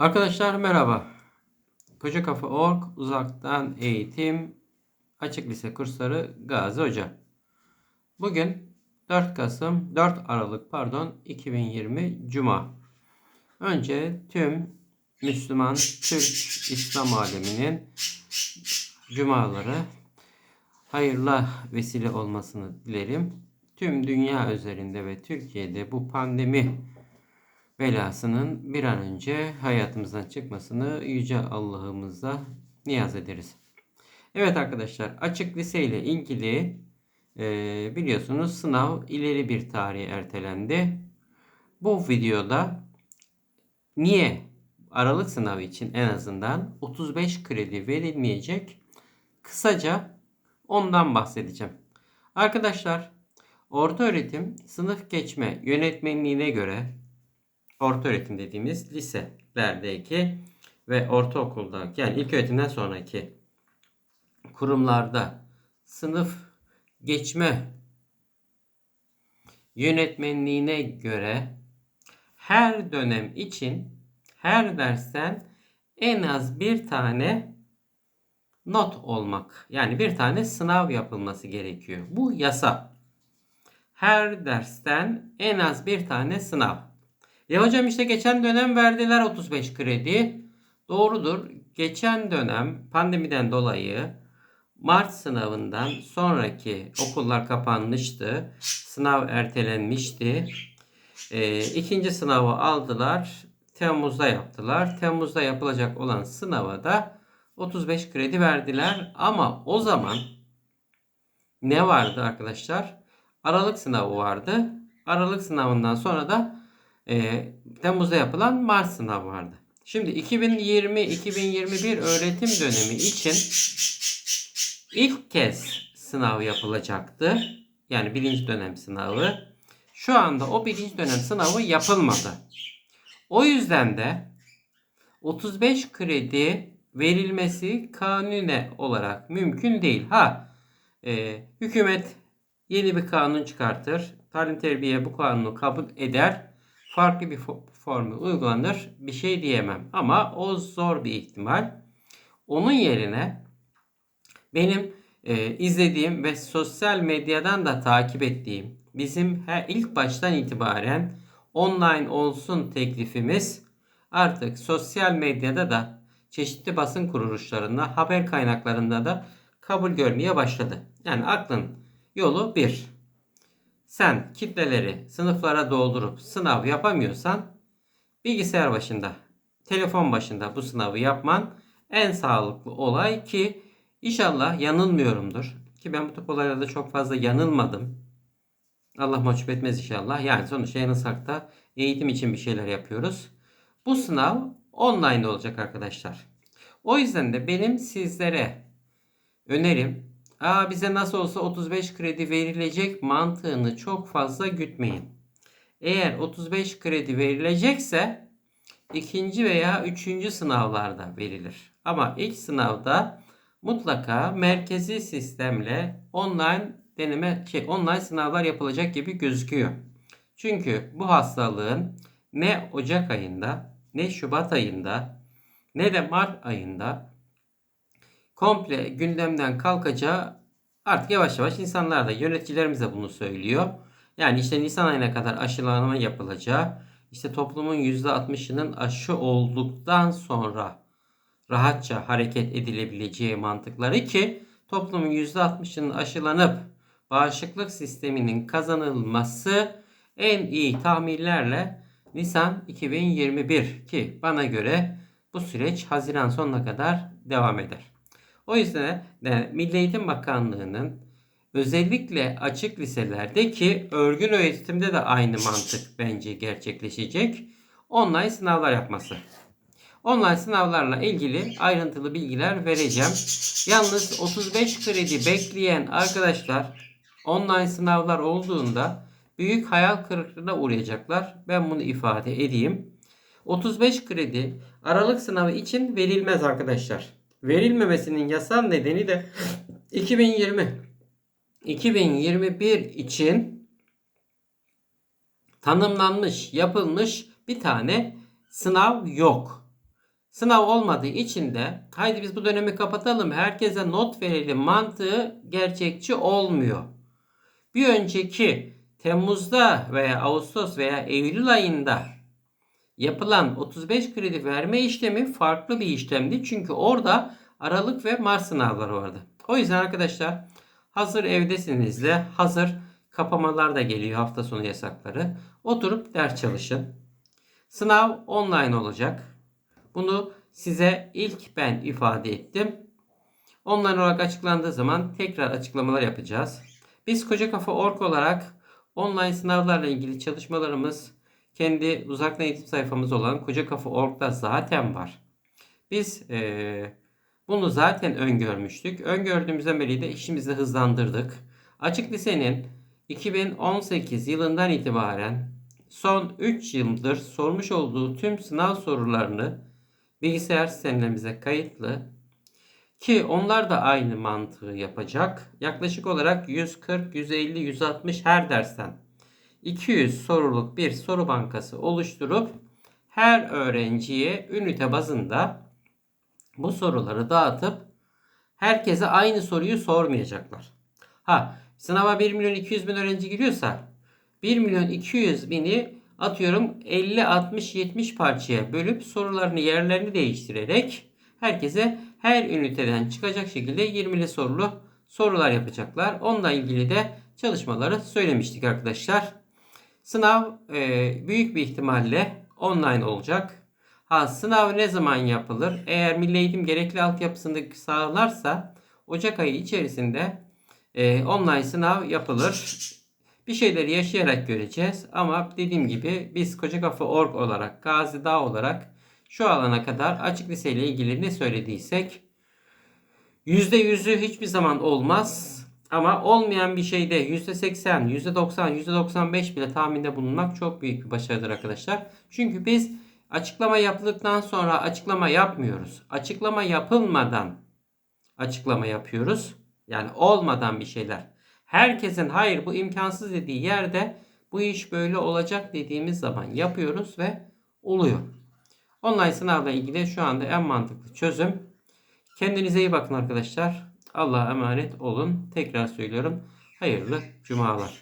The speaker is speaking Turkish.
Arkadaşlar merhaba. Koca Kafa Org uzaktan eğitim açık lise kursları Gazi Hoca. Bugün 4 Kasım 4 Aralık pardon 2020 Cuma. Önce tüm Müslüman Türk İslam aleminin cumaları hayırlı vesile olmasını dilerim. Tüm dünya üzerinde ve Türkiye'de bu pandemi belasının bir an önce hayatımızdan çıkmasını Yüce Allah'ımıza niyaz ederiz. Evet arkadaşlar açık lise ile ilgili e, biliyorsunuz sınav ileri bir tarihe ertelendi. Bu videoda niye Aralık sınavı için en azından 35 kredi verilmeyecek kısaca ondan bahsedeceğim. Arkadaşlar orta öğretim sınıf geçme yönetmenliğine göre orta öğretim dediğimiz liselerdeki ve ortaokuldaki yani ilk öğretimden sonraki kurumlarda sınıf geçme yönetmenliğine göre her dönem için her dersten en az bir tane not olmak. Yani bir tane sınav yapılması gerekiyor. Bu yasa. Her dersten en az bir tane sınav. Ya hocam işte geçen dönem verdiler 35 kredi. Doğrudur. Geçen dönem pandemiden dolayı Mart sınavından sonraki okullar kapanmıştı. Sınav ertelenmişti. E, ikinci sınavı aldılar. Temmuz'da yaptılar. Temmuz'da yapılacak olan sınava da 35 kredi verdiler. Ama o zaman ne vardı arkadaşlar? Aralık sınavı vardı. Aralık sınavından sonra da e, Temmuz'da yapılan Mart sınavı vardı. Şimdi 2020-2021 öğretim dönemi için ilk kez sınav yapılacaktı. Yani birinci dönem sınavı. Şu anda o birinci dönem sınavı yapılmadı. O yüzden de 35 kredi verilmesi kanune olarak mümkün değil. Ha e, hükümet yeni bir kanun çıkartır. Talim terbiye bu kanunu kabul eder farklı bir formül uygulanır bir şey diyemem. Ama o zor bir ihtimal. Onun yerine benim e, izlediğim ve sosyal medyadan da takip ettiğim bizim her ilk baştan itibaren online olsun teklifimiz artık sosyal medyada da çeşitli basın kuruluşlarında haber kaynaklarında da kabul görmeye başladı. Yani aklın yolu bir sen kitleleri sınıflara doldurup sınav yapamıyorsan bilgisayar başında, telefon başında bu sınavı yapman en sağlıklı olay ki inşallah yanılmıyorumdur. Ki ben bu tip olaylarda çok fazla yanılmadım. Allah mahcup etmez inşallah. Yani sonuçta yanılsak da eğitim için bir şeyler yapıyoruz. Bu sınav online olacak arkadaşlar. O yüzden de benim sizlere önerim Aa, bize nasıl olsa 35 kredi verilecek mantığını çok fazla gütmeyin. Eğer 35 kredi verilecekse ikinci veya üçüncü sınavlarda verilir. Ama ilk sınavda mutlaka merkezi sistemle online deneme şey online sınavlar yapılacak gibi gözüküyor. Çünkü bu hastalığın ne Ocak ayında, ne Şubat ayında, ne de Mart ayında komple gündemden kalkacağı artık yavaş yavaş insanlar da yöneticilerimiz de bunu söylüyor. Yani işte Nisan ayına kadar aşılama yapılacağı, işte toplumun %60'ının aşı olduktan sonra rahatça hareket edilebileceği mantıkları ki toplumun %60'ının aşılanıp bağışıklık sisteminin kazanılması en iyi tahminlerle Nisan 2021 ki bana göre bu süreç Haziran sonuna kadar devam eder. O yüzden de Milli Eğitim Bakanlığı'nın özellikle açık liselerde ki örgün öğretimde de aynı mantık bence gerçekleşecek. Online sınavlar yapması. Online sınavlarla ilgili ayrıntılı bilgiler vereceğim. Yalnız 35 kredi bekleyen arkadaşlar online sınavlar olduğunda büyük hayal kırıklığına uğrayacaklar. Ben bunu ifade edeyim. 35 kredi Aralık sınavı için verilmez arkadaşlar verilmemesinin yasal nedeni de 2020 2021 için tanımlanmış, yapılmış bir tane sınav yok. Sınav olmadığı için de haydi biz bu dönemi kapatalım herkese not verelim mantığı gerçekçi olmuyor. Bir önceki Temmuz'da veya Ağustos veya Eylül ayında yapılan 35 kredi verme işlemi farklı bir işlemdi. Çünkü orada Aralık ve Mart sınavları vardı. O yüzden arkadaşlar hazır evdesiniz de hazır kapamalar da geliyor hafta sonu yasakları. Oturup ders çalışın. Sınav online olacak. Bunu size ilk ben ifade ettim. Online olarak açıklandığı zaman tekrar açıklamalar yapacağız. Biz Koca Kafa Org olarak online sınavlarla ilgili çalışmalarımız kendi uzaktan eğitim sayfamız olan Koca Kafa Org'da zaten var. Biz eee, bunu zaten öngörmüştük. Öngördüğümüzden beri de işimizi hızlandırdık. Açık Lise'nin 2018 yılından itibaren son 3 yıldır sormuş olduğu tüm sınav sorularını bilgisayar sistemlerimize kayıtlı ki onlar da aynı mantığı yapacak. Yaklaşık olarak 140, 150, 160 her dersten 200 soruluk bir soru bankası oluşturup her öğrenciye ünite bazında bu soruları dağıtıp herkese aynı soruyu sormayacaklar. Ha sınava 1 milyon 200 bin öğrenci giriyorsa 1 milyon 200 bini atıyorum 50, 60, 70 parçaya bölüp sorularını yerlerini değiştirerek herkese her üniteden çıkacak şekilde 20'li sorulu sorular yapacaklar. Onunla ilgili de çalışmaları söylemiştik arkadaşlar. Sınav e, büyük bir ihtimalle online olacak. Ha sınav ne zaman yapılır? Eğer Milli Eğitim gerekli altyapısını sağlarsa Ocak ayı içerisinde e, online sınav yapılır. Bir şeyleri yaşayarak göreceğiz. Ama dediğim gibi biz Koca Org olarak, Gazi Dağ olarak şu alana kadar açık lise ile ilgili ne söylediysek %100'ü hiçbir zaman olmaz. Ama olmayan bir şeyde %80, %90, %95 bile tahminde bulunmak çok büyük bir başarıdır arkadaşlar. Çünkü biz açıklama yapıldıktan sonra açıklama yapmıyoruz. Açıklama yapılmadan açıklama yapıyoruz. Yani olmadan bir şeyler. Herkesin hayır bu imkansız dediği yerde bu iş böyle olacak dediğimiz zaman yapıyoruz ve oluyor. Online sınavla ilgili şu anda en mantıklı çözüm. Kendinize iyi bakın arkadaşlar. Allah'a emanet olun. Tekrar söylüyorum. Hayırlı cumalar.